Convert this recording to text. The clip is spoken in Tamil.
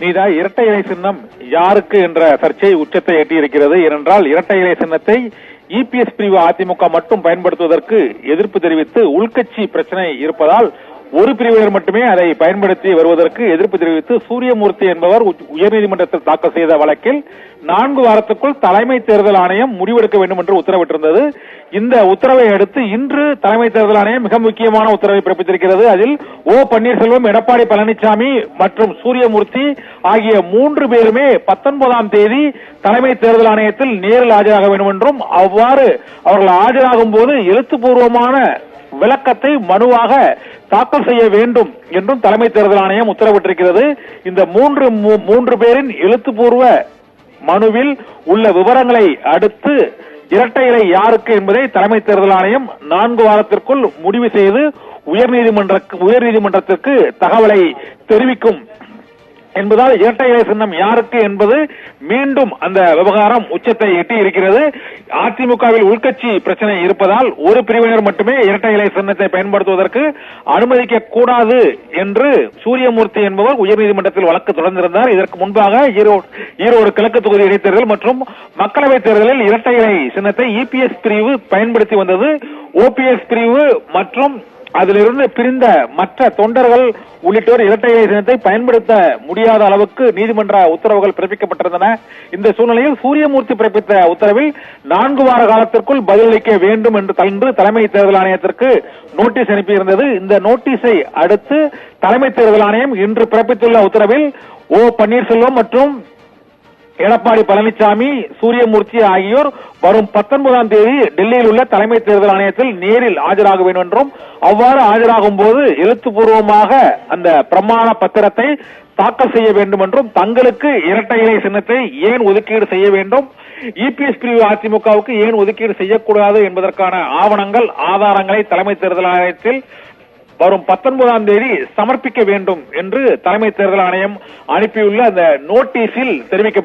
நீதா இரட்டை இலை சின்னம் யாருக்கு என்ற சர்ச்சை உச்சத்தை எட்டியிருக்கிறது? ஏனென்றால் இரட்டை இலை சின்னத்தை இபிஎஸ் பிரிவு அதிமுக மட்டும் பயன்படுத்துவதற்கு எதிர்ப்பு தெரிவித்து உள்கட்சி பிரச்சனை இருப்பதால் ஒரு பிரிவினர் மட்டுமே அதை பயன்படுத்தி வருவதற்கு எதிர்ப்பு தெரிவித்து சூரியமூர்த்தி என்பவர் உயர்நீதிமன்றத்தில் தாக்கல் செய்த வழக்கில் நான்கு வாரத்துக்குள் தலைமை தேர்தல் ஆணையம் முடிவெடுக்க வேண்டும் என்று உத்தரவிட்டிருந்தது. இந்த உத்தரவை அடுத்து இன்று தலைமை தேர்தல் ஆணையம் மிக முக்கியமான உத்தரவை பிறப்பித்திருக்கிறது. அதில் ஓ பன்னீர்செல்வம் எடப்பாடி பழனிசாமி மற்றும் சூரியமூர்த்தி ஆகிய மூன்று பேருமே பத்தொன்பதாம் தேதி தலைமை தேர்தல் ஆணையத்தில் நேரில் ஆஜராக வேண்டும் என்றும் அவ்வாறு அவர்கள் ஆஜராகும் போது எழுத்துப்பூர்வமான விளக்கத்தை மனுவாக தாக்கல் செய்ய வேண்டும் என்றும் தலைமை தேர்தல் ஆணையம் உத்தரவிட்டிருக்கிறது. இந்த மூன்று மூன்று பேரின் எழுத்துப்பூர்வ மனுவில் உள்ள விவரங்களை அடுத்து இரட்டை இலை யாருக்கு என்பதை தலைமை தேர்தல் ஆணையம் நான்கு வாரத்திற்குள் முடிவு செய்து உயர்நீதிமன்ற உயர்நீதிமன்றத்திற்கு தகவலை தெரிவிக்கும் என்பதால் இரட்டை இலை சின்னம் யாருக்கு என்பது மீண்டும் அந்த விவகாரம் உச்சத்தை எட்டி இருக்கிறது. அதிமுகவில் உள்கட்சி பிரச்சனை இருப்பதால் ஒரு பிரிவினர் மட்டுமே இரட்டை இலை சின்னத்தை பயன்படுத்துவதற்கு அனுமதிக்க கூடாது என்று சூரியமூர்த்தி என்பவர் உயர்நீதிமன்றத்தில் வழக்கு தொடர்ந்திருந்தார். இதற்கு முன்பாக ஈரோடு ஈரோடு கிழக்கு தொகுதி இடைத்தேர்தல் மற்றும் மக்களவைத் தேர்தலில் இரட்டை இலை சின்னத்தை இபிஎஸ் பிரிவு பயன்படுத்தி வந்தது. ஓபிஎஸ் பிரிவு மற்றும் அதிலிருந்து பிரிந்த மற்ற தொண்டர்கள் உள்ளிட்டோர் இரட்டை இலை சின்னத்தை பயன்படுத்த முடியாத அளவுக்கு நீதிமன்ற உத்தரவுகள் பிறப்பிக்கப்பட்டிருந்தன. இந்த சூழ்நிலையில் சூரியமூர்த்தி பிறப்பித்த உத்தரவில் நான்கு வார காலத்திற்குள் பதிலளிக்க வேண்டும் என்று தந்து தலைமை தேர்தல் ஆணையத்திற்கு நோட்டீஸ் அனுப்பியிருந்தது. இந்த நோட்டீஸை அடுத்து தலைமை தேர்தல் ஆணையம் இன்று பிறப்பித்துள்ள உத்தரவில் ஓ பன்னீர்செல்வம் மற்றும் எடப்பாடி பழனிசாமி சூரியமூர்த்தி ஆகியோர் வரும் பத்தொன்பதாம் தேதி டெல்லியில் உள்ள தலைமை தேர்தல் ஆணையத்தில் நேரில் ஆஜராக வேண்டும் என்றும் அவ்வாறு ஆஜராகும் போது எழுத்துப்பூர்வமாக அந்த பிரமாண பத்திரத்தை தாக்கல் செய்ய வேண்டும் என்றும் தங்களுக்கு இரட்டை இலை சின்னத்தை ஏன் ஒதுக்கீடு செய்ய வேண்டும் இபிஎஸ் பிரிவு அதிமுகவுக்கு ஏன் ஒதுக்கீடு செய்யக்கூடாது என்பதற்கான ஆவணங்கள் ஆதாரங்களை தலைமை தேர்தல் ஆணையத்தில் வரும் பத்தொன்பதாம் தேதி சமர்ப்பிக்க வேண்டும் என்று தலைமை தேர்தல் ஆணையம் அனுப்பியுள்ள அந்த நோட்டீஸில் தெரிவிக்கப்பட்டு